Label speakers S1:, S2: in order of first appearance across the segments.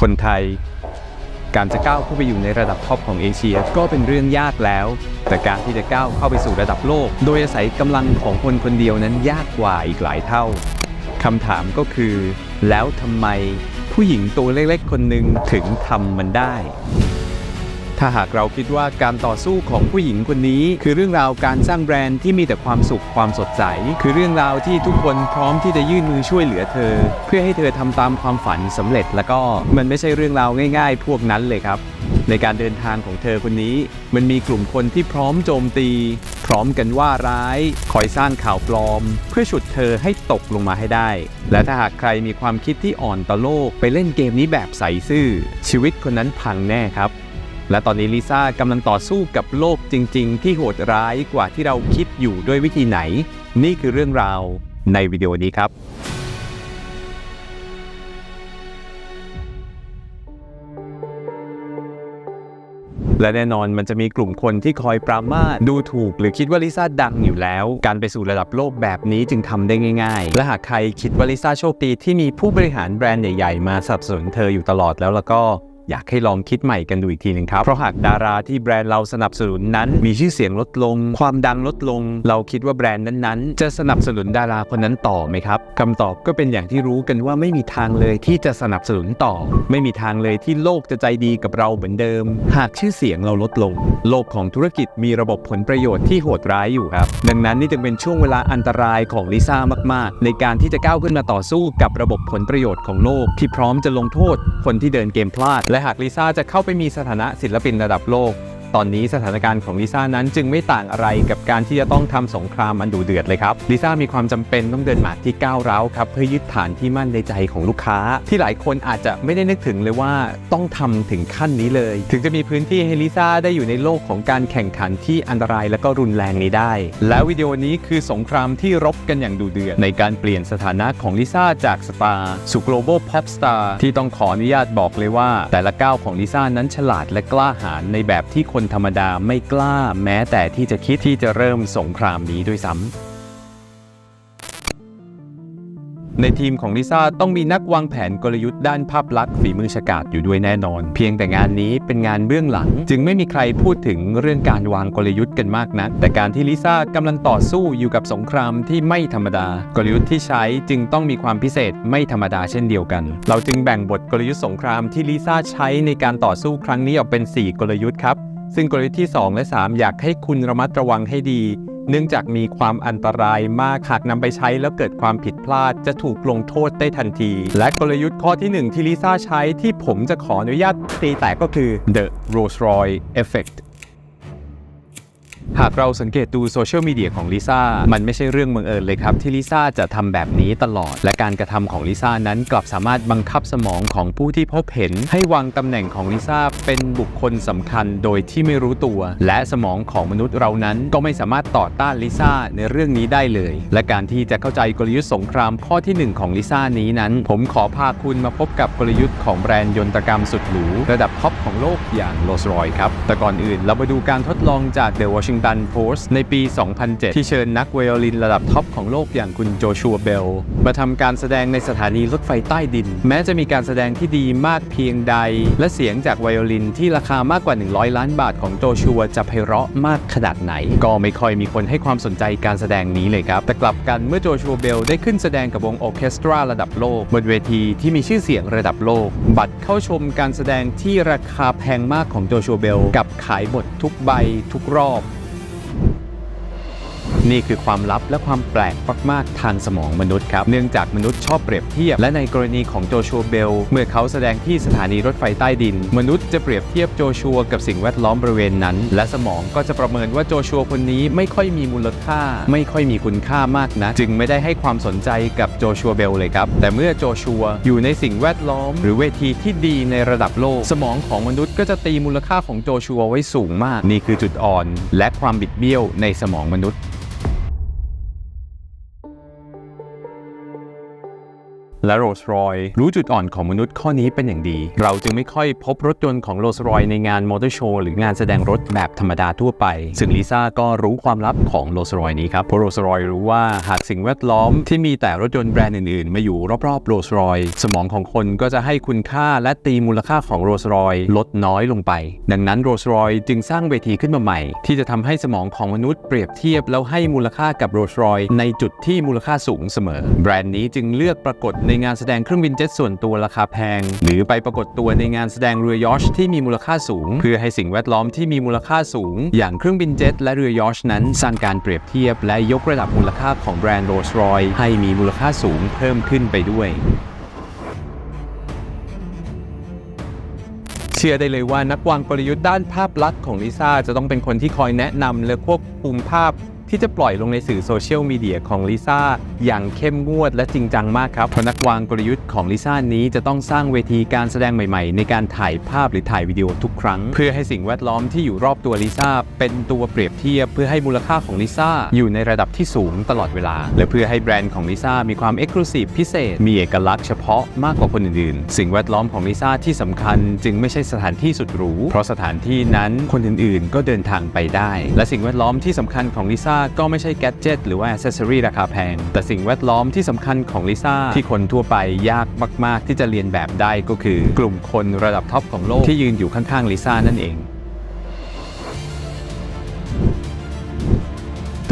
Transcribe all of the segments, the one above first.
S1: คนไทย การจะก้าวเข้าไปอยู่ในระดับท็อปของเอเชียก็เป็นเรื่องยากแล้ว แต่การที่จะก้าวเข้าไปสู่ระดับโลก โดยอาศัยกำลังของคนคนเดียวนั้นยากกว่าอีกหลายเท่าคำถามก็คือ แล้วทำไมผู้หญิงตัวเล็กๆ คนหนึ่งถึงทำมันได้ ถ้าหากเราคิดว่าการต่อสู้ของผู้หญิงคนนี้ คือเรื่องราวการสร้างแบรนด์ที่มีแต่ความสุขความสดใส คือเรื่องราวที่ทุกคนพร้อมที่จะยื่นมือช่วยเหลือเธอ เพื่อให้เธอทำตามความฝันสำเร็จแล้วก็มันไม่ใช่เรื่องราวง่าย ๆ พวกนั้นเลยครับ ในการเดินทางของเธอคนนี้ มันมีกลุ่มคนที่พร้อมโจมตี พร้อมกันว่าร้ายคอยสร้างข่าวปลอม เพื่อฉุดเธอให้ตกลงมาให้ได้ และถ้าหากใครมีความคิดที่อ่อนต่อโลกไปเล่นเกมนี้แบบใสซื่อชีวิตคนนั้นพังแน่ครับ และตอนนี้ลิซ่ากำลังต่อสู้กับโลกจริง ๆ ที่โหดร้ายกว่าที่เราคิดอยู่ด้วยวิธีไหน นี่คือเรื่องราวในวิดีโอนี้ครับ และแน่นอนมันจะมีกลุ่มคนที่คอยปรามาสดูถูกหรือคิดว่าลิซ่าดังอยู่แล้ว การไปสู่ระดับโลกแบบนี้จึงทำได้ง่ายๆ และหากใครคิดว่าลิซ่าโชคดีที่มีผู้บริหารแบรนด์ใหญ่ๆ มาสนับสนุนเธออยู่ตลอดแล้วแล้วก็ อยากให้ลองคิดใหม่กันดูอีกทีหนึ่งครับ เพราะหากดาราที่แบรนด์เราสนับสนุนนั้น มีชื่อเสียงลดลง ความดังลดลง เราคิดว่าแบรนด์นั้นๆ จะสนับสนุนดาราคนนั้นต่อไหมครับคำตอบก็เป็นอย่างที่รู้กันว่าไม่มีทางเลยที่จะสนับสนุนต่อ ไม่มีทางเลยที่โลกจะใจดีกับเราเหมือนเดิม หากชื่อเสียงเราลดลง โลกของธุรกิจมีระบบผลประโยชน์ที่โหดร้ายอยู่ครับ ดังนั้นนี่จึงเป็นช่วงเวลาอันตรายของลิซ่ามาก ๆ ในการที่จะก้าวขึ้นมาต่อสู้กับระบบผลประโยชน์ของโลก ที่พร้อมจะลงโทษคนที่เดินเกมพลาดและหากลิซ่าจะเข้าไปมีสถานะศิลปินระดับโลก ตอนนี้สถานการณ์ของลิซ่านั้นจึงไม่ต่างอะไรกับการที่จะต้องทำสงครามอันดุเดือดเลยครับลิซ่ามีความจำเป็นต้องเดินหมากที่ก้าวร้าวครับเพื่อยึดฐานที่มั่นในใจของลูกค้า ที่หลายคนอาจจะไม่ได้นึกถึงเลยว่าต้องทำถึงขั้นนี้เลย ถึงจะมีพื้นที่ให้ลิซ่าได้อยู่ในโลกของการแข่งขันที่อันตรายและก็รุนแรงนี้ได้ แล้ววิดีโอนี้คือสงครามที่รบกันอย่างดุเดือดในการเปลี่ยนสถานะของลิซ่าจากสตาร์สู่ global pop star ที่ต้องขออนุญาตบอกเลยว่า แต่ละก้าวของลิซ่านั้นฉลาดและกล้าหาญในแบบที่คนธรรมดาไม่กล้าแม้แต่ที่จะคิดที่จะเริ่มสงครามนี้ด้วยซ้ำในทีมของลิซ่าต้องมีนักวางแผนกลยุทธ์ด้านภาพลักษณ์ฝีมือฉกาจอยู่ด้วยแน่นอน เพียงแต่งานนี้เป็นงานเบื้องหลัง จึงไม่มีใครพูดถึงเรื่องการวางกลยุทธ์กันมากนักแต่การที่ลิซ่ากำลังต่อสู้อยู่กับสงครามที่ไม่ธรรมดา กลยุทธ์ที่ใช้จึงต้องมีความพิเศษไม่ธรรมดาเช่นเดียวกัน เราจึงแบ่งบทกลยุทธ์สงครามที่ลิซ่าใช้ในการต่อสู้ครั้งนี้ออกเป็น 4 กลยุทธ์ครับ ซึ่งกลยุทธ์ที่ 2 และ 3 อยากให้คุณระมัดระวังให้ดี เนื่องจากมีความอันตรายมากหากนำไปใช้แล้วเกิดความผิดพลาดจะถูกลงโทษได้ทันที และกลยุทธ์ข้อที่ 1 ที่ลิซ่าใช้ที่ผมจะขออนุญาตตีแตกก็คือ the Rolls Royce Effect หากเราสังเกตดูโซเชียลมีเดียของลิซ่า มันไม่ใช่เรื่องบังเอิญเลยครับ ที่ลิซ่าจะทำแบบนี้ตลอด และการกระทำของลิซ่านั้นกลับสามารถบังคับสมองของผู้ที่พบเห็น ให้วางตำแหน่งของลิซ่าเป็นบุคคลสำคัญโดยที่ไม่รู้ตัว และสมองของมนุษย์เรานั้นก็ไม่สามารถต่อต้านลิซ่าในเรื่องนี้ได้เลย และการที่จะเข้าใจกลยุทธ์สงครามข้อที่หนึ่งของลิซ่านี้นั้น ผมขอพาคุณมาพบกับกลยุทธ์ของแบรนด์ยนตกรรมสุดหรูระดับท็อปของโลกอย่างโรลส์รอยครับแต่ก่อนอื่นเรามาดูการทดลองจากเดอะวอชิง The Washington Post ในปี 2007 ที่เชิญนักไวโอลินระดับท็อปของโลกอย่างคุณโจชัวเบล มาทำการแสดงในสถานีรถไฟใต้ดิน แม้จะมีการแสดงที่ดีมากเพียงใด และเสียงจากไวโอลินที่ราคามากกว่า 100 ล้านบาทของโจชัวจะไพเราะมากขนาดไหน ก็ไม่ค่อยมีคนให้ความสนใจการแสดงนี้เลยครับ แต่กลับกันเมื่อโจชัวเบลได้ขึ้นแสดงกับวงออเคสตราระดับโลก บนเวทีที่มีชื่อเสียงระดับโลก บัตรเข้าชมการแสดงที่ราคาแพงมากของโจชัวเบลกับขายหมดทุกใบทุกรอบ นี่คือความลับและความแปลกมากๆทางสมองมนุษย์ครับ เนื่องจากมนุษย์ชอบเปรียบเทียบ และในกรณีของโจชัวเบล เมื่อเขาแสดงที่สถานีรถไฟใต้ดิน มนุษย์จะเปรียบเทียบโจชัวกับสิ่งแวดล้อมบริเวณนั้น และสมองก็จะประเมินว่าโจชัวคนนี้ไม่ค่อยมีมูลค่า ไม่ค่อยมีคุณค่ามากนะ จึงไม่ได้ให้ความสนใจกับโจชัวเบลเลยครับ แต่เมื่อโจชัวอยู่ในสิ่งแวดล้อม หรือเวทีที่ดีในระดับโลก สมองของมนุษย์ก็จะตีมูลค่าของโจชัวไว้สูงมาก นี่คือจุดอ่อน และความบิดเบี้ยวในสมองมนุษย์ และโรลส์รอยรู้จุดอ่อนของมนุษย์ข้อนี้เป็นอย่างดี เราจึงไม่ค่อยพบรถยนต์ของโรลส์รอยในงานมอเตอร์โชว์หรืองานแสดงรถแบบธรรมดาทั่วไป ซึ่งลิซ่าก็รู้ความลับของโรลส์รอยนี้ครับเพราะโรลส์รอยรู้ว่าหากสิ่งแวดล้อมที่มีแต่รถยนต์แบรนด์อื่นๆ มาอยู่รอบๆโรลส์รอยสมองของคนก็จะให้คุณค่าและตีมูลค่าของโรลส์รอยลดน้อยลงไป ดังนั้นโรลส์รอยจึงสร้างเวทีขึ้นมาใหม่ ที่จะทำให้สมองของมนุษย์เปรียบเทียบแล้วให้มูลค่ากับโรลส์รอยในจุดที่มูลค่าสูงเสมอ แบรนด์นี้จึงเลือกปรากฏในงานแสดงเครื่องบินเจ็ตส่วนตัวราคาแพง หรือไปปรากฏตัวในงานแสดงเรือยอชที่มีมูลค่าสูง เพื่อให้สิ่งแวดล้อมที่มีมูลค่าสูง อย่างเครื่องบินเจ็ตและเรือยอชนั้นสร้างการเปรียบเทียบ และยกระดับมูลค่าของแบรนด์โรลส์รอยให้มีมูลค่าสูงเพิ่มขึ้นไปด้วยเชื่อได้เลยว่านักวางกลยุทธ์ด้านภาพลักษณ์ของลิซ่าจะต้องเป็นคนที่คอยแนะนำและควบคุมภาพ ที่จะปล่อยลงในสื่อโซเชียลมีเดียของลิซ่าอย่างเข้มงวดและจริงจังมากครับเพราะนักวางกลยุทธ์ของลิซ่านี้จะต้องสร้างเวทีการแสดงใหม่ๆ ในการถ่ายภาพหรือถ่ายวิดีโอทุกครั้ง เพื่อให้สิ่งแวดล้อมที่อยู่รอบตัวลิซ่าเป็นตัวเปรียบเทียบเพื่อให้มูลค่าของลิซ่าอยู่ในระดับที่สูงตลอดเวลา และเพื่อให้แบรนด์ของลิซ่ามีความเอกลูซีฟพิเศษ มีเอกลักษณ์เฉพาะมากกว่าคนอื่นๆ สิ่งแวดล้อมของลิซ่าที่สำคัญจึงไม่ใช่สถานที่สุดหรูเพราะสถานที่นั้นคนอื่นๆ ก็เดินทางไปได้ และสิ่งแวดล้อมที่สำคัญของลิซ่าก็ไม่ใช่แกดเจิตหรือว่าอ c เซสซอรีราคาแพง แต่สิ่งแวดล้อมที่สำคัญของลิซ่าที่คนทั่วไปยากมาก ๆ ที่จะเรียนแบบได้ก็คือกลุ่มคนระดับท็อปของโลกที่ยืนอยู่ข้างๆลิซ่านั่นเอง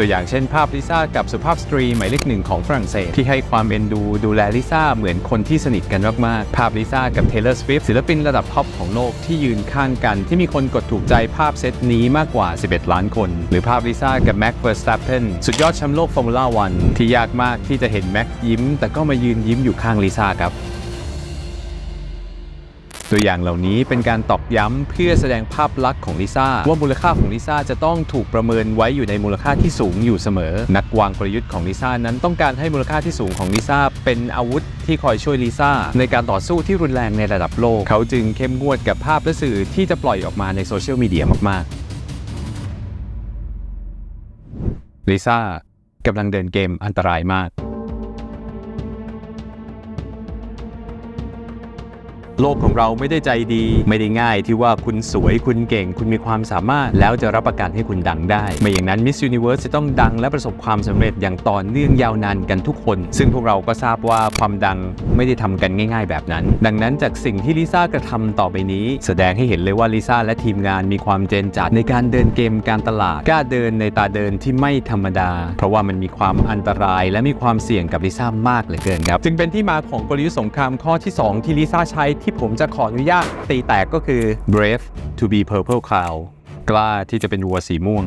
S1: ตัวอย่างเช่นภาพลิซ่ากับสุภาพสตรีหมายเลขหนึ่งของฝรั่งเศสที่ให้ความเอ็นดูดูแลลิซ่าเหมือนคนที่สนิทกันมากๆ ภาพลิซ่ากับเทเลอร์สวิฟต์ศิลปินระดับท็อปของโลกที่ยืนข้างกัน ที่มีคนกดถูกใจภาพเซตนี้มากกว่า 11 ล้านคน หรือภาพลิซ่ากับแม็กเวอร์สตัปเพนสุดยอดแชมป์โลกฟอร์มูล่าวันที่ยากมากที่จะเห็นแม็กยิ้ม แต่ก็มายืนยิ้มอยู่ข้างลิซ่าครับ ตัวอย่างเหล่านี้เป็นการตอกย้ำเพื่อแสดงภาพลักษณ์ของลิซ่าว่ามูลค่าของลิซ่าจะต้องถูกประเมินไว้อยู่ในมูลค่าที่สูงอยู่เสมอ นักวางกลยุทธ์ของลิซ่านั้นต้องการให้มูลค่าที่สูงของลิซ่าเป็นอาวุธที่คอยช่วยลิซ่าในการต่อสู้ที่รุนแรงในระดับโลก เขาจึงเข้มงวดกับภาพและสื่อที่จะปล่อยออกมาในโซเชียลมีเดียมากๆลิซ่ากำลังเดินเกมอันตรายมาก โลกของเราไม่ได้ใจดี ไม่ได้ง่ายที่ว่าคุณสวยคุณเก่ง คุณมีความสามารถ แล้วจะรับประกันให้คุณดังได้ ไม่อย่างนั้น Miss Universe จะต้องดังและประสบความสำเร็จอย่างต่อเนื่องยาวนานกันทุกคน ซึ่งพวกเราก็ทราบว่าความดังไม่ได้ทำกันง่าย ๆ แบบนั้น ดังนั้นจากสิ่งที่ลิซ่ากระทำต่อไปนี้ แสดงให้เห็นเลยว่าลิซ่าและทีมงานมีความเจนจัดในการเดินเกมการตลาดกล้าเดินในตาเดินที่ไม่ธรรมดา เพราะว่ามันมีความอันตรายและมีความเสี่ยงกับลิซ่ามากเหลือเกินครับจึงเป็นที่มาของกลยุทธ์สงครามข้อที่สองที่ลิซ่าใช้ทที่ผมจะขออนุญาตตีแตกก็คือ brave to be purple cow กล้าที่จะเป็นวัวสีม่วง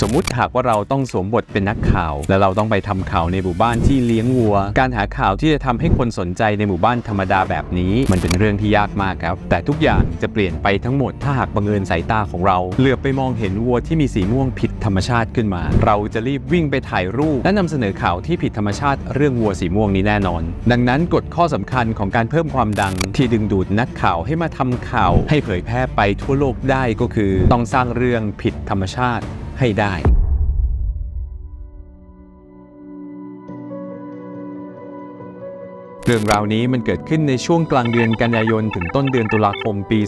S1: สมมุติหากว่าเราต้องสวมบทเป็นนักข่าว และเราต้องไปทำข่าวในหมู่บ้านที่เลี้ยงวัว การหาข่าวที่จะทำให้คนสนใจในหมู่บ้านธรรมดาแบบนี้ มันเป็นเรื่องที่ยากมากครับ แต่ทุกอย่างจะเปลี่ยนไปทั้งหมดถ้าหากบังเอิญสายตาของเรา เหลือบไปมองเห็นวัวที่มีสีม่วงผิดธรรมชาติขึ้นมา เราจะรีบวิ่งไปถ่ายรูป และนำเสนอข่าวที่ผิดธรรมชาติเรื่องวัวสีม่วงนี้แน่นอน ดังนั้นกฎข้อสำคัญของการเพิ่มความดัง ที่ดึงดูดนักข่าวให้มาทำข่าว ให้เผยแพร่ไปทั่วโลกได้ก็คือ ต้องสร้างเรื่องผิดธรรมชาติ ให้ได้เรื่องราวนี้มันเกิดขึ้นในช่วงกลางเดือนกันยายน ถึงต้นเดือนตุลาคมปี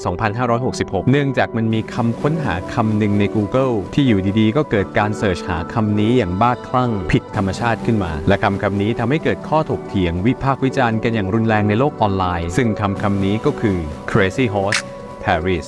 S1: 2566 เนื่องจากมันมีคำค้นหาคำหนึ่งใน Google ที่อยู่ดีๆ ก็เกิดการเสิร์ชหาคำนี้อย่างบ้าคลั่งผิดธรรมชาติขึ้นมา และคำคำนี้ทำให้เกิดข้อถกเถียงวิพากษ์วิจารณ์กันอย่างรุนแรงในโลกออนไลน์ ซึ่งคำคำนี้ก็คือ crazy horse Paris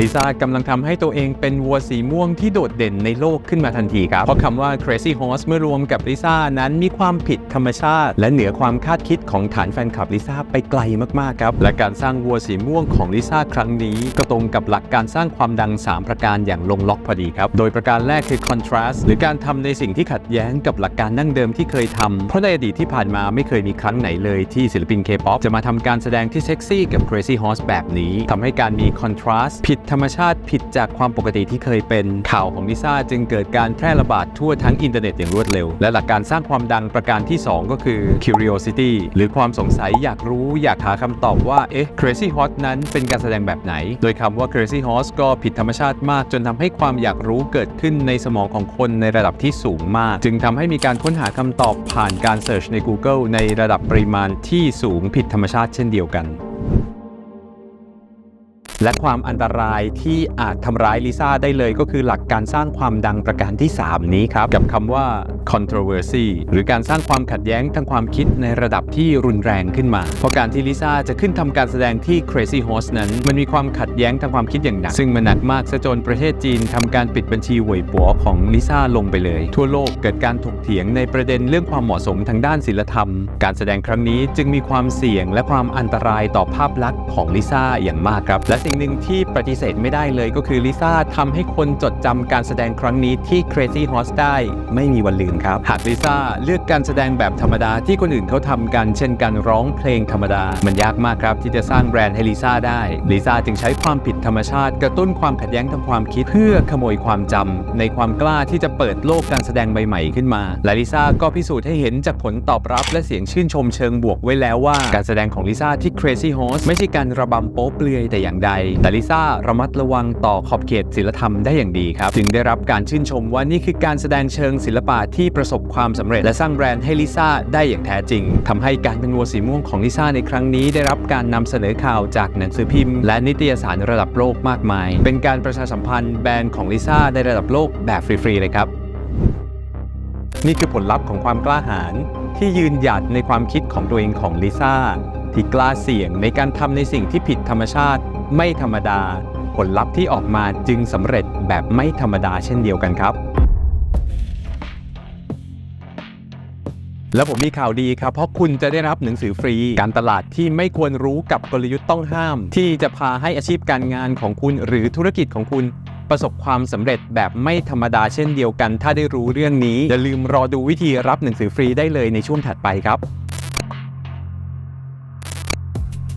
S1: ลิซ่ากำลังทำให้ตัวเองเป็นวัวสีม่วงที่โดดเด่นในโลกขึ้นมาทันทีครับ เพราะคำว่า crazy horse เมื่อรวมกับลิซ่านั้นมีความผิดธรรมชาติ และเหนือความคาดคิดของฐานแฟนคลับลิซ่าไปไกลมาก ๆ ครับ และการสร้างวัวสีม่วงของลิซ่าครั้งนี้ก็ตรงกับหลักการสร้างความดัง 3 ประการอย่างลงล็อกพอดีครับ โดยประการแรกคือ contrast หรือการทำในสิ่งที่ขัดแย้งกับหลักการดั้งเดิมที่เคยทำเพราะในอดีตที่ผ่านมาไม่เคยมีครั้งไหนเลยที่ศิลปิน K-POP จะมาทำการแสดงที่เซ็กซี่กับ crazy horse แบบนี้ทำให้การมี contrast ผิดธรรมชาติผิดจากความปกติที่เคยเป็นข่าวของลิซ่าจึงเกิดการแพร่ระบาดทั่วทั้งอินเทอร์เน็ตอย่างรวดเร็ว และหลักการสร้างความดังประการที่ 2 ก็คือ curiosity หรือความสงสัยอยากรู้อยากหาคำตอบว่า เอ๊ะ crazy horse นั้นเป็นการแสดงแบบไหน โดยคำว่า crazy horse ก็ผิดธรรมชาติมาก จนทำให้ความอยากรู้เกิดขึ้นในสมองของคนในระดับที่สูงมาก จึงทำให้มีการค้นหาคำตอบผ่านการเสิร์ชใน Google ในระดับปริมาณที่สูงผิดธรรมชาติเช่นเดียวกัน และความอันตรายที่อาจทำร้ายลิซ่าได้เลยก็คือหลักการสร้างความดังประการที่ 3 นี้ครับ กับคำว่า controversy หรือการสร้างความขัดแย้งทางความคิดในระดับที่รุนแรงขึ้นมา เพราะการที่ลิซ่าจะขึ้นทำการแสดงที่ Crazy Horse นั้น มันมีความขัดแย้งทางความคิดอย่างหนัก ซึ่งมันหนักมากซะจนประเทศจีนทำการปิดบัญชีหวยปัวของลิซ่าลงไปเลย ทั่วโลกเกิดการถกเถียงในประเด็นเรื่องความเหมาะสมทางด้านศิลธรรม การแสดงครั้งนี้จึงมีความเสี่ยงและความอันตรายต่อภาพลักษณ์ของลิซ่าอย่างมากครับและสิ่งหนึ่งที่ปฏิเสธไม่ได้เลยก็คือลิซ่าทำให้คนจดจำการแสดงครั้งนี้ที่ Crazy Horse ได้ ไม่มีวันลืมครับ หากลิซ่าเลือกการแสดงแบบธรรมดาที่คนอื่นเขาทำกัน เช่นการร้องเพลงธรรมดา มันยากมากครับ ที่จะสร้างแบรนด์ให้ลิซ่าได้ลิซ่าจึงใช้ความผิดธรรมชาติ กระตุ้นความขัดแย้งทางความคิดเพื่อขโมยความจำในความกล้าที่จะเปิดโลกการแสดงใบใหม่ขึ้นมาและลิซ่าก็พิสูจน์ให้เห็นจากผลตอบรับและเสียงชื่นชมเชิงบวกไว้แล้วว่า การแสดงของลิซ่าที่ Crazy Horse ไม่ใช่การระบำโป๊เปลือยแต่อย่างใดแต่ลิซ่าระมัดระวังต่อขอบเขตศิลธรรมได้อย่างดีครับ จึงได้รับการชื่นชมว่านี่คือการแสดงเชิงศิลปะที่ประสบความสำเร็จและสร้างแบรนด์ให้ลิซ่าได้อย่างแท้จริงทำให้การเป็นวัวสีม่วงของลิซ่าในครั้งนี้ได้รับการนำเสนอข่าวจากหนังสือพิมพ์ และนิตยสารระดับโลกมากมาย เป็นการประชาสัมพันธ์แบรนด์ของลิซ่าในระดับโลกแบบฟรีๆเลยครับนี่คือผลลัพธ์ของความกล้าหาญที่ยืนหยัดในความคิดของตัวเองของลิซ่า ที่กล้าเสี่ยงในการทำในสิ่งที่ผิดธรรมชาติ ไม่ธรรมดา ผลลัพธ์ที่ออกมาจึงสำเร็จแบบไม่ธรรมดาเช่นเดียวกันครับ แล้วผมมีข่าวดีครับ เพราะคุณจะได้รับหนังสือฟรี การตลาดที่ไม่ควรรู้กับกลยุทธ์ต้องห้าม ที่จะพาให้อาชีพการงานของคุณหรือธุรกิจของคุณประสบความสำเร็จแบบไม่ธรรมดาเช่นเดียวกัน ถ้าได้รู้เรื่องนี้ อย่าลืมรอดูวิธีรับหนังสือฟรีได้เลยในช่วงถัดไปครับ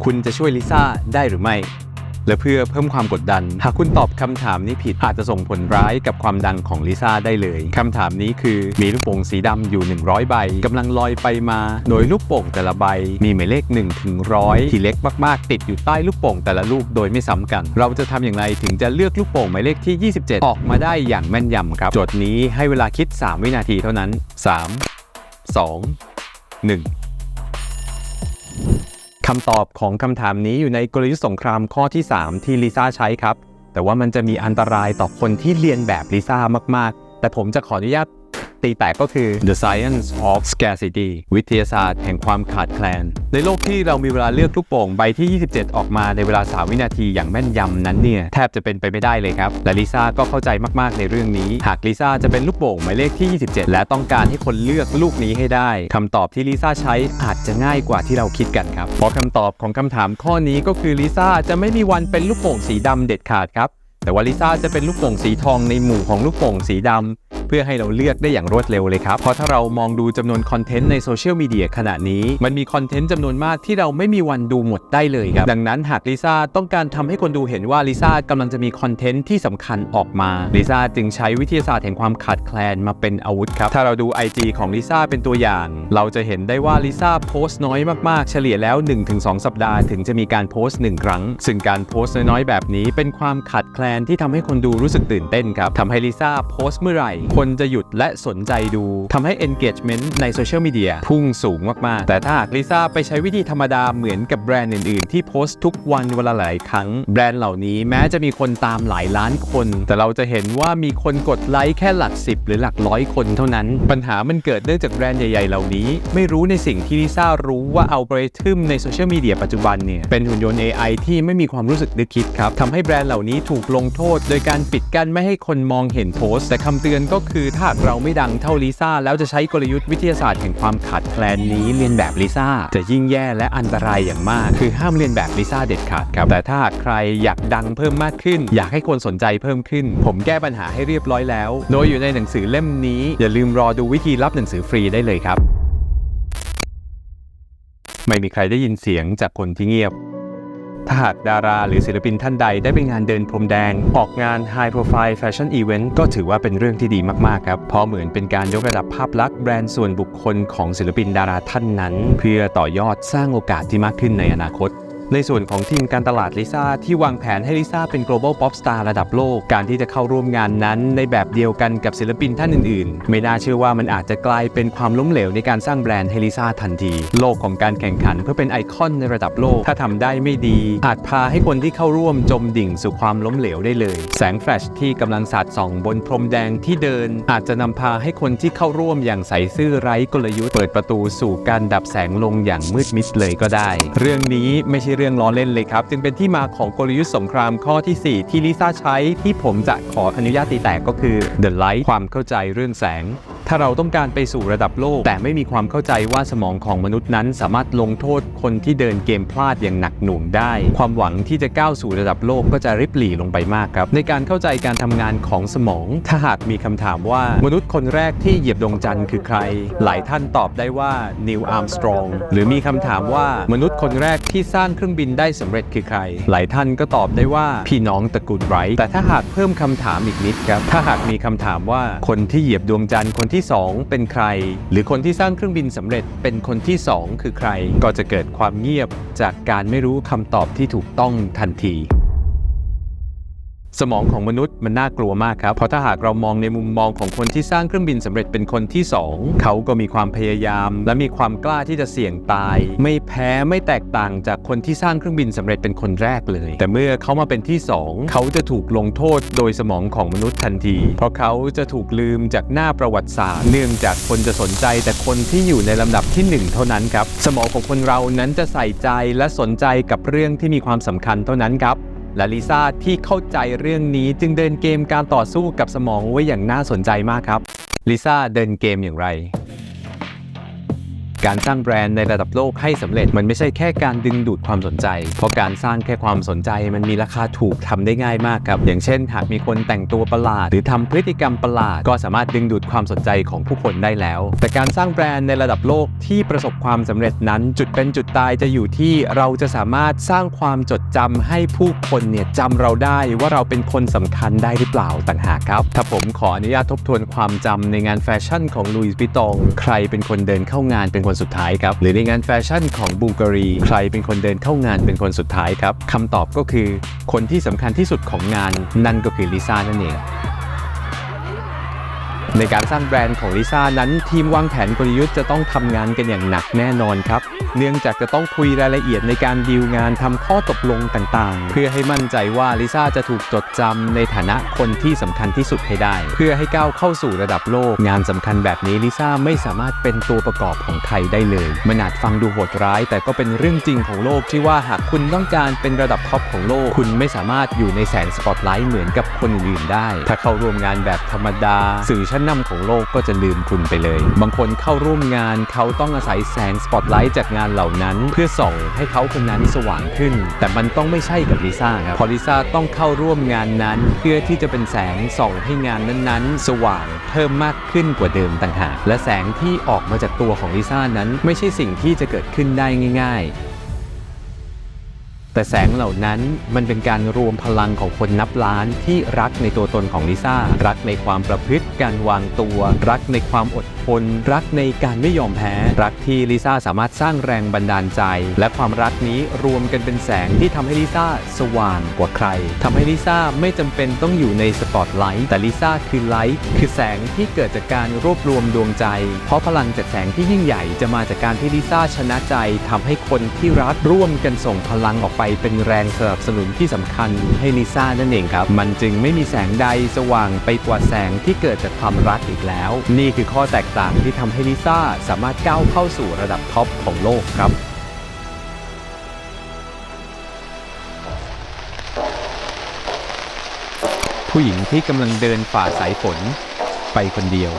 S1: คุณจะช่วยลิซ่าได้หรือไม่ และเพื่อเพิ่มความกดดัน หากคุณตอบคำถามนี้ผิดอาจจะส่งผลร้ายกับความดังของลิซ่าได้เลยคำถามนี้คือมีลูกโป่งสีดำอยู่ 100 ใบกำลังลอยไปมา โดยลูกโป่งแต่ละใบ มีหมายเลข1ถึง100ที่เล็กมากๆ ติดอยู่ใต้ลูกโป่งแต่ละลูกโดยไม่ซ้ำกัน เราจะทำอย่างไรถึงจะเลือกลูกโป่งหมายเลขที่ 27 ออกมาได้อย่างแม่นยำครับโจทย์นี้ให้เวลาคิด 3 วินาทีเท่านั้น 3 2 1 คำตอบของคำถามนี้อยู่ในกลยุทธ์สงครามข้อที่ 3 ที่ลิซ่าใช้ครับ แต่ว่ามันจะมีอันตรายต่อคนที่เรียนแบบลิซ่ามากๆ แต่ผมจะขออนุญาต ตีแตกก็คือ the science of scarcity วิทยาศาสตร์แห่งความขาดแคลน ในโลกที่เรามีเวลาเลือกลูกโป่งใบที่ 27 ออกมาในเวลา 3 วินาทีอย่างแม่นยำนั้นเนี่ยแทบจะเป็นไปไม่ได้เลยครับ และลิซ่าก็เข้าใจมากๆในเรื่องนี้ หากลิซ่าจะเป็นลูกโป่งหมายเลขที่ 27 และต้องการให้คนเลือกลูกนี้ให้ได้คำตอบที่ลิซ่าใช้อาจจะง่ายกว่าที่เราคิดกันครับเพราะคำตอบของคำถามข้อนี้ก็คือลิซ่าจะไม่มีวันเป็นลูกโป่งสีดำเด็ดขาดครับ แต่ว่าลิซ่าจะเป็นลูกโป่งสีทองในหมู่ของลูกโป่งสีดำเพื่อให้เราเลือกได้อย่างรวดเร็วเลยครับ เพราะถ้าเรามองดูจำนวนคอนเทนต์ในโซเชียลมีเดียขณะนี้ มันมีคอนเทนต์จำนวนมากที่เราไม่มีวันดูหมดได้เลยครับ ดังนั้นหากลิซ่าต้องการทำให้คนดูเห็นว่าลิซ่ากำลังจะมีคอนเทนต์ที่สำคัญออกมาลิซ่าจึงใช้วิทยาศาสตร์แห่งความขาดแคลนมาเป็นอาวุธครับถ้าเราดู IG ของลิซ่าเป็นตัวอย่าง เราจะเห็นได้ว่าลิซ่าโพสต์น้อยมากๆ เฉลี่ยแล้ว 1-2 สัปดาห์ ถึงจะมีการโพสต์หนึ่งครั้ง ซึ่งการโพสต์น้อยๆแบบนี้เป็นความขาดแคลนที่ทำให้คนดูรู้สึกตื่นเต้นครับทำให้ลิซ่าโพสต์เมื่อไหร่ คนจะหยุดและสนใจดูทำให้ engagement ในโซเชียลมีเดียพุ่งสูงมากๆ แต่ถ้าหากลิซ่าไปใช้วิธีธรรมดาเหมือนกับแบรนด์อื่นๆ ที่โพสต์ทุกวันเวลาหลายครั้ง แบรนด์เหล่านี้แม้จะมีคนตามหลายล้านคน แต่เราจะเห็นว่ามีคนกดไลค์แค่หลัก10หรือหลักร้อยคนเท่านั้น ปัญหามันเกิดเนื่องจากแบรนด์ใหญ่ๆ เหล่านี้ ไม่รู้ในสิ่งที่ลิซ่ารู้ว่าอัลกอริทึมในโซเชียลมีเดียปัจจุบันเนี่ยเป็นหุ่นยนต์ AI ที่ไม่มีความรู้สึกนึกคิดครับทำให้แบรนด์เหล่านี้ถูกลงโทษ โดยการปิดกั้นไม่ให้คนมองเห็นโพสต์ แต่คำเตือนก็คือถ้าเราไม่ดังเท่าลิซ่า แล้วจะใช้กลยุทธ์วิทยาศาสตร์แห่งความขาดแคลนนี้เรียนแบบลิซ่าจะยิ่งแย่และอันตรายอย่างมาก คือห้ามเรียนแบบลิซ่าเด็ดขาดครับ แต่ถ้าใครอยากดังเพิ่มมากขึ้น อยากให้คนสนใจเพิ่มขึ้น ผมแก้ปัญหาให้เรียบร้อยแล้ว โดยอยู่ในหนังสือเล่มนี้ อย่าลืมรอดูวิธีรับหนังสือฟรีได้เลยครับ ไม่มีใครได้ยินเสียงจากคนที่เงียบ ถ้าหากดาราหรือศิลปินท่านใดได้ไปงานเดินพรมแดง ออกงาน High Profile Fashion Event ก็ถือว่าเป็นเรื่องที่ดีมากๆครับเพราะเหมือนเป็นการยกระดับภาพลักษณ์แบรนด์ส่วนบุคคลของศิลปินดาราท่านนั้น เพื่อต่อยอดสร้างโอกาสที่มากขึ้นในอนาคต ในส่วนของทีมการตลาดลิซ่าที่วางแผนให้ลิซ่าเป็น global pop star ระดับโลก การที่จะเข้าร่วมงานนั้น ในแบบเดียวกันกับศิลปินท่านอื่นๆ ไม่น่าเชื่อว่ามันอาจจะกลายเป็นความล้มเหลวในการสร้างแบรนด์ให้ลิซ่าทันที โลกของการแข่งขันเพื่อเป็นไอคอนในระดับโลก ถ้าทำได้ไม่ดี อาจพาให้คนที่เข้าร่วมจมดิ่งสู่ความล้มเหลวได้เลย แสงแฟลชที่กำลังสาดส่องบนพรมแดงที่เดิน อาจจะนำพาให้คนที่เข้าร่วมอย่างใสซื่อไร้กลยุทธ์เปิดประตูสู่การดับแสงลงอย่างมืดมิดเลยก็ได้ เรื่องนี้ไม่ใช่เรื่องล้อเล่นเลยครับ จึงเป็นที่มาของกลยุทธ์สงครามข้อที่ 4 ที่ลิซ่าใช้ที่ผมจะขออนุญาตตีแตกก็คือ The Light ความเข้าใจเรื่องแสง ถ้าเราต้องการไปสู่ระดับโลก แต่ไม่มีความเข้าใจว่าสมองของมนุษย์นั้น สามารถลงโทษคนที่เดินเกมพลาดอย่างหนักหน่วงได้ ความหวังที่จะก้าวสู่ระดับโลกก็จะริบหรี่ลงไปมากครับ ในการเข้าใจการทำงานของสมอง ถ้าหากมีคำถามว่ามนุษย์คนแรกที่เหยียบดวงจันทร์คือใคร หลายท่านตอบได้ว่านิวอาร์มสตรองหรือมีคำถามว่ามนุษย์คนแรกที่สร้างเครื่องบินได้สำเร็จคือใคร หลายท่านก็ตอบได้ว่าพี่น้องตระกูลไรท์แต่ถ้าหากเพิ่มคำถามอีกนิดครับถ้าหากมีคำถามว่าคนที่เหยียบดวงจันทร์คนที่ที่ 2 เป็นใคร หรือคนที่สร้างเครื่องบินสำเร็จเป็นคนที่สองคือใคร ก็จะเกิดความเงียบจากการไม่รู้คำตอบที่ถูกต้องทันที สมองของมนุษย์มันน่ากลัวมากครับ เพราะถ้าหากเรามองในมุมมองของคนที่สร้างเครื่องบินสำเร็จเป็นคนที่ 2 เขาก็มีความพยายาม และมีความกล้าที่จะเสี่ยงตาย ไม่แพ้ไม่แตกต่างจากคนที่สร้างเครื่องบินสำเร็จเป็นคนแรกเลย แต่เมื่อเขามาเป็นที่ 2 เขาจะถูกลงโทษโดยสมองของมนุษย์ทันที เพราะเขาจะถูกลืมจากหน้าประวัติศาสตร์ เนื่องจากคนจะสนใจแต่คนที่อยู่ในลำดับที่หนึ่งเท่านั้นครับ สมองของคนเรานั้นจะใส่ใจและสนใจกับเรื่องที่มีความสำคัญเท่านั้นครับ และลิซ่าที่เข้าใจเรื่องนี้จึงเดินเกมการต่อสู้กับสมองไว้อย่างน่าสนใจมากครับลิซ่าเดินเกมอย่างไร การสร้างแบรนด์ในระดับโลกให้สำเร็จมันไม่ใช่แค่การดึงดูดความสนใจ เพราะการสร้างแค่ความสนใจมันมีราคาถูกทำได้ง่ายมากครับ อย่างเช่น หากมีคนแต่งตัวประหลาด หรือทำพฤติกรรมประหลาด ก็สามารถดึงดูดความสนใจของผู้คนได้แล้ว แต่การสร้างแบรนด์ในระดับโลกที่ประสบความสำเร็จนั้น จุดเป็นจุดตายจะอยู่ที่เราจะสามารถสร้างความจดจำให้ผู้คนเนี่ยจำเราได้ว่าเราเป็นคนสำคัญได้หรือเปล่าต่างหากครับ ถ้าผมขออนุญาตทบทวนความจำในงานแฟชั่นของลุยส์วิตองใครเป็นคนเดินเข้างานเป็นคนสุดท้ายครับ หรือในงานแฟชั่นของบูการี ใครเป็นคนเดินเข้างานเป็นคนสุดท้ายครับคำตอบก็คือ คนที่สำคัญที่สุดของงานนั่นก็คือลิซ่านั่นเอง ในการสร้างแบรนด์ของลิซ่านั้นทีมวางแผนกลยุทธ์จะต้องทำงานกันอย่างหนักแน่นอนครับ เนื่องจากจะต้องคุยรายละเอียดในการดีลงานทำข้อตกลงต่างๆ เพื่อให้มั่นใจว่าลิซ่าจะถูกจดจำในฐานะคนที่สำคัญที่สุดให้ได้ เพื่อให้ก้าวเข้าสู่ระดับโลก งานสำคัญแบบนี้ลิซ่าไม่สามารถเป็นตัวประกอบของใครได้เลยมันอาจฟังดูโหดร้าย แต่ก็เป็นเรื่องจริงของโลกที่ว่าหากคุณต้องการเป็นระดับท็อปของโลก คุณไม่สามารถอยู่ในแสงสปอตไลท์เหมือนกับคนอื่นๆได้ ถ้าเข้าร่วมงานแบบธรรมดาสื่อชั้นนำของโลกก็จะลืมคุณไปเลย บางคนเข้าร่วมงานเขาต้องอาศัยแสงสปอตไลท์จากงานเหล่านั้น เพื่อส่องให้เขาคนนั้นสว่างขึ้น แต่มันต้องไม่ใช่กับลิซ่าครับพอลิซ่าต้องเข้าร่วมงานนั้น เพื่อที่จะเป็นแสงส่องให้งานนั้นๆ สว่างเพิ่มมากขึ้นกว่าเดิมต่างหากและแสงที่ออกมาจากตัวของลิซ่านั้น ไม่ใช่สิ่งที่จะเกิดขึ้นได้ง่าย ๆ แต่แสงเหล่านั้นมันเป็นการรวมพลังของคนนับล้านที่รักในตัวตนของลิซ่า รักในความประพฤติการวางตัว รักในความอด ทนรักในการไม่ยอมแพ้ รักที่ลิซ่าสามารถสร้างแรงบันดาลใจ และความรักนี้รวมกันเป็นแสงที่ทำให้ลิซ่าสว่างกว่าใครทำให้ลิซ่าไม่จำเป็นต้องอยู่ในสปอตไลท์แต่ลิซ่าคือไลท์คือแสงที่เกิดจากการรวบรวมดวงใจ เพราะพลังจากแสงที่ยิ่งใหญ่จะมาจากการที่ลิซ่าชนะใจทำให้คนที่รักร่วมกันส่งพลังออกไปเป็นแรงสนับสนุนที่สำคัญให้ลิซ่านั่นเองครับ มันจึงไม่มีแสงใดสว่างไปกว่าแสงที่เกิดจากความรักอีกแล้ว นี่คือข้อแตกต่างที่ทำให้ลิซ่าสามารถก้าวเข้าสู่ระดับท็อปของโลกครับผู้หญิงที่กำลังเดินฝ่าสายฝนไปคนเดียว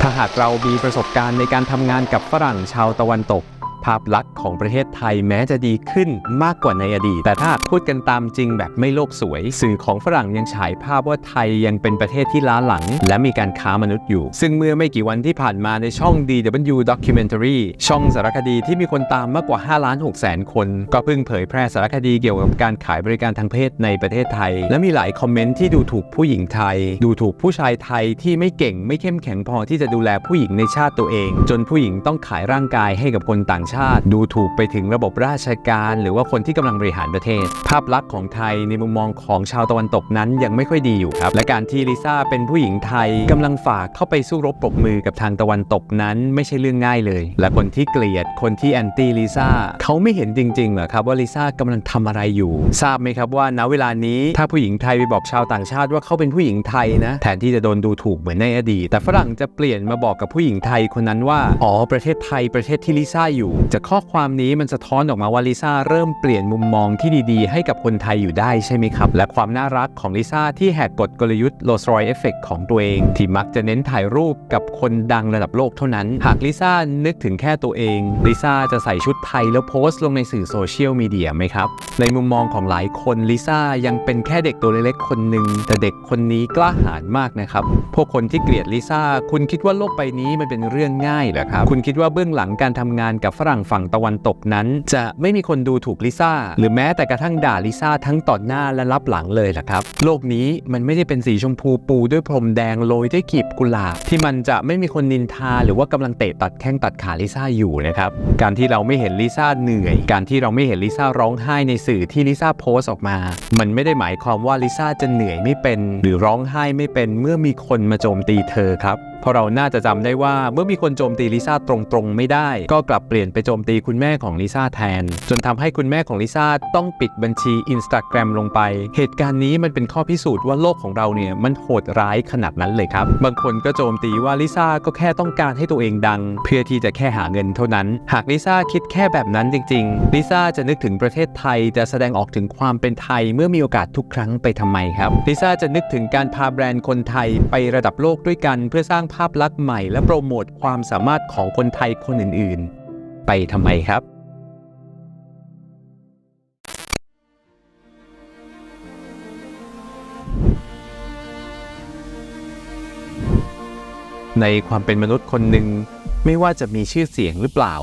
S1: ถ้าหากเรามีประสบการณ์ในการทำงานกับฝรั่งชาวตะวันตก ภาพลักษณ์ของประเทศไทยแม้จะดีขึ้นมากกว่าในอดีต แต่ถ้าพูดกันตามจริงแบบไม่โลกสวย สื่อของฝรั่งยังฉายภาพว่าไทยยังเป็นประเทศที่ล้าหลัง และมีการค้ามนุษย์อยู่ ซึ่งเมื่อไม่กี่วันที่ผ่านมาในช่อง DW Documentary ช่องสารคดีที่มีคนตามมากกว่า5ล้าน6แสนคน ก็เพิ่งเผยแพร่สารคดีเกี่ยวกับการขายบริการทางเพศในประเทศไทย และมีหลายคอมเมนต์ที่ดูถูกผู้หญิงไทย ดูถูกผู้ชายไทยที่ไม่เก่งไม่เข้มแข็งพอที่จะดูแลผู้หญิงในชาติตัวเอง จนผู้หญิงต้องขายร่างกายให้กับคนต่างชาติ ดูถูกไปถึงระบบราชการ หรือว่าคนที่กำลังบริหารประเทศ ภาพลักษณ์ของไทยในมุมมองของชาวตะวันตกนั้นยังไม่ค่อยดีอยู่ครับ และการที่ลิซ่าเป็นผู้หญิงไทยกำลังฝากเข้าไปสู้รบปรบมือกับทางตะวันตกนั้น ไม่ใช่เรื่องง่ายเลย และคนที่เกลียดคนที่แอนตี้ลิซ่าเขาไม่เห็นจริงๆเหรอครับว่าลิซ่ากำลังทำอะไรอยู่ ทราบไหมครับว่าณเวลานี้ถ้าผู้หญิงไทยไปบอกชาวต่างชาติว่าเขาเป็นผู้หญิงไทยนะแทนที่จะโดนดูถูกเหมือนในอดีตแต่ฝรั่งจะเปลี่ยนมาบอกกับผู้หญิงไทยคนนั้นว่า อ๋อ ประเทศไทยประเทศที่ลิซ่าอยู่จากข้อความนี้มันสะท้อนออกมาว่าลิซ่าเริ่มเปลี่ยนมุมมองที่ดีๆ ให้กับคนไทยอยู่ได้ใช่ไหมครับ และความน่ารักของลิซ่าที่แหกกฎกลยุทธ์โลสรอยเอฟเฟกของตัวเอง ที่มักจะเน้นถ่ายรูปกับคนดังระดับโลกเท่านั้น หากลิซ่านึกถึงแค่ตัวเองลิซ่าจะใส่ชุดไทยแล้วโพสต์ลงในสื่อโซเชียลมีเดียไหมครับ ในมุมมองของหลายคนลิซ่ายังเป็นแค่เด็กตัวเล็กๆคนหนึ่งแต่เด็กคนนี้กล้าหาญมากนะครับพวกคนที่เกลียดลิซ่าคุณคิดว่าโลกใบนี้มันเป็นเรื่องง่ายเหรอครับคุณคิดว่าเบื้องหลังการทำงานกับฝรั่งฝั่งตะวันตกนั้น จะไม่มีคนดูถูกลิซ่า หรือแม้แต่กระทั่งด่าลิซ่าทั้งต่อหน้าและรับหลังเลยเหรอครับ โลกนี้มันไม่ได้เป็นสีชมพูปูด้วยพรมแดงโรยด้วยกลีบกุหลาบ ที่มันจะไม่มีคนนินทา หรือว่ากำลังเตะตัดแข้งตัดขาลิซ่าอยู่นะครับ การที่เราไม่เห็นลิซ่าเหนื่อย การที่เราไม่เห็นลิซ่าร้องไห้ในสื่อที่ลิซ่าโพสต์ออกมา มันไม่ได้หมายความว่าลิซ่าจะเหนื่อยไม่เป็น หรือร้องไห้ไม่เป็นเมื่อมีคนมาโจมตีเธอครับ เพราะเราน่าจะจำได้ว่าเมื่อมีคนโจมตีลิซ่าตรงๆ ไม่ได้ ก็กลับเปลี่ยนไปโจมตีคุณแม่ของลิซ่าแทน จนทำให้คุณแม่ของลิซ่าต้องปิดบัญชี Instagram ลงไป เหตุการณ์นี้มันเป็นข้อพิสูจน์ว่าโลกของเราเนี่ยมันโหดร้ายขนาดนั้นเลยครับ บางคนก็โจมตีว่าลิซ่าก็แค่ต้องการให้ตัวเองดัง เพื่อที่จะแค่หาเงินเท่านั้น หากลิซ่าคิดแค่แบบนั้นจริงๆลิซ่าจะนึกถึงประเทศไทยจะแสดงออกถึงความเป็นไทยเมื่อมีโอกาสทุกครั้งไปทำไมครับลิซ่าจะนึกถึงการพาแบรนด์คนไทยไประดับโลกด้วยกันเพื่อสร้างภาพลักษณ์ใหม่และโปรโมทความสามารถของคนไทยคนอื่นๆ ไปทำไมครับ ในความเป็นมนุษย์คนหนึ่งไม่ว่าจะมีชื่อเสียงหรือเปล่า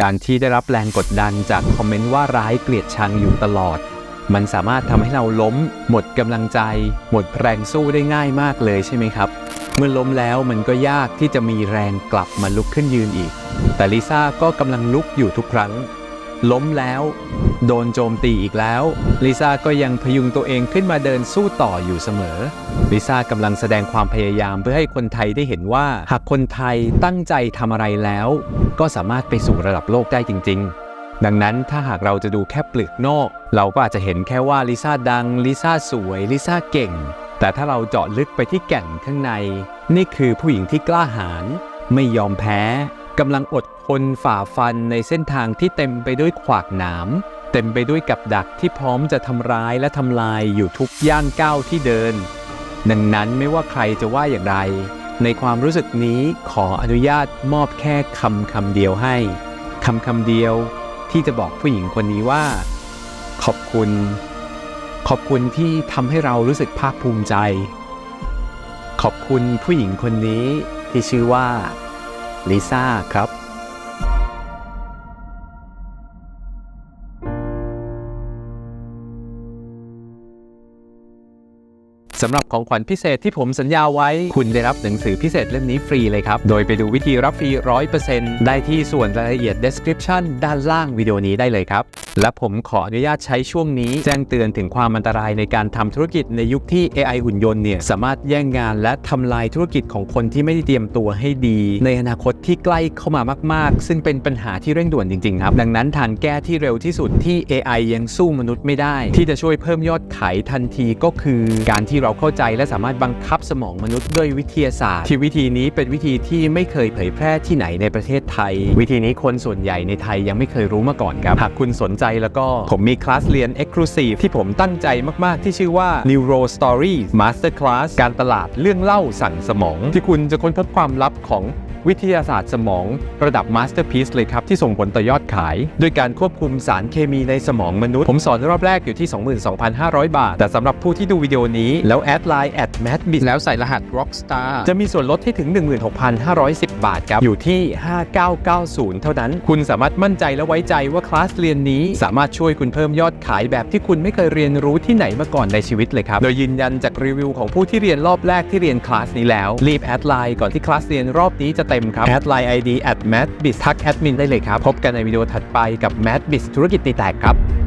S1: การที่ได้รับแรงกดดันจากคอมเมนต์ว่าร้ายเกลียดชังอยู่ตลอด มันสามารถทำให้เราล้ม หมดกำลังใจ หมดแรงสู้ได้ง่ายมากเลยใช่ไหมครับ เมื่อล้มแล้วมันก็ยากที่จะมีแรงกลับมาลุกขึ้นยืนอีก แต่ลิซ่าก็กำลังลุกอยู่ทุกครั้ง ล้มแล้ว โดนโจมตีอีกแล้ว ลิซ่าก็ยังพยุงตัวเองขึ้นมาเดินสู้ต่ออยู่เสมอ ลิซ่ากำลังแสดงความพยายามเพื่อให้คนไทยได้เห็นว่า หากคนไทยตั้งใจทำอะไรแล้ว ก็สามารถไปสู่ระดับโลกได้จริง ๆดังนั้นถ้าหากเราจะดูแค่เปลือกนอก เราก็อาจจะเห็นแค่ว่าลิซ่าดังลิซ่าสวยลิซ่าเก่ง แต่ถ้าเราเจาะลึกไปที่แก่นข้างใน นี่คือผู้หญิงที่กล้าหาญไม่ยอมแพ้กำลังอดทนฝ่าฟันในเส้นทางที่เต็มไปด้วยขวากหนาม เต็มไปด้วยกับดักที่พร้อมจะทำร้ายและทำลายอยู่ทุกย่างก้าวที่เดิน ดังนั้นไม่ว่าใครจะว่าอย่างไร ในความรู้สึกนี้ขออนุญาตมอบแค่คำคำเดียวให้คำคำเดียวที่จะบอกผู้หญิงคนนี้ว่า ขอบคุณ ขอบคุณที่ทำให้เรารู้สึกภาคภูมิใจ ขอบคุณผู้หญิงคนนี้ที่ชื่อว่าลิซ่าครับสำหรับของขวัญพิเศษที่ผมสัญญาไว้ คุณได้รับหนังสือพิเศษเล่มนี้ฟรีเลยครับ โดยไปดูวิธีรับฟรี 100%ได้ที่ส่วนรายละเอียด description ด้านล่างวิดีโอนี้ได้เลยครับ และผมขออนุญาตใช้ช่วงนี้ แจ้งเตือนถึงความอันตรายในการทำธุรกิจในยุคที่ AI หุ่นยนต์เนี่ยสามารถแย่งงานและทำลายธุรกิจของคนที่ไม่ได้เตรียมตัวให้ดี ในอนาคตที่ใกล้เข้ามามาก ๆ ซึ่งเป็นปัญหาที่เร่งด่วนจริง ๆ ครับ ดังนั้นทางแก้ที่เร็วที่สุดที่ AI ยังสู้มนุษย์ไม่ได้ ที่จะช่วยเพิ่มยอดขายทันทีก็คือ การที่เราเข้าใจและสามารถบังคับสมองมนุษย์ด้วยวิทยาศาสตร์ที่วิธีนี้เป็นวิธีที่ไม่เคยเผยแพร่ที่ไหนในประเทศไทย วิธีนี้คนส่วนใหญ่ในไทยยังไม่เคยรู้มาก่อนครับหากคุณสนใจแล้วก็ ผมมีคลาสเรียน Exclusive ที่ผมตั้งใจมากๆ ที่ชื่อว่า Neuro Stories Master Class การตลาดเรื่องเล่าสั่งสมอง ที่คุณจะค้นพบความลับของวิทยาศาสตร์สมองระดับ Masterpiece เลยครับ ที่ส่งผลต่อยอดขาย ด้วยการควบคุมสารเคมีในสมองมนุษย์ ผมสอนรอบแรกอยู่ที่ 22,500 บาท แต่สำหรับผู้ที่ดูวิดีโอนี้ แล้วแอดไลน์ at m a t b i z
S2: แล้วใส่รหัส Rockstar
S1: จะมีส่วนลดให้ถึง 16,510 บาทครับ อยู่ที่ 5990 เท่านั้น คุณสามารถมั่นใจและไว้ใจว่าคลาสเรียนนี้สามารถช่วยคุณเพิ่มยอดขายแบบที่คุณไม่เคยเรียนรู้ที่ไหนมาก่อนในชีวิตเลยครับ โดยยืนยันจากรีวิวของผู้ที่เรียนรอบแรกที่เรียนคลาสนี้แล้วรีบแอดไลน์ก่อนที่คลาสเรียนรอบนี้จะเต็มครับแอดไลน์ ID at m a t b i z ทักแอดมินได้เลยครับ พบกันในวิดีโอถัดไปกับ m a t b i z ธุรกิจตีแตกครับ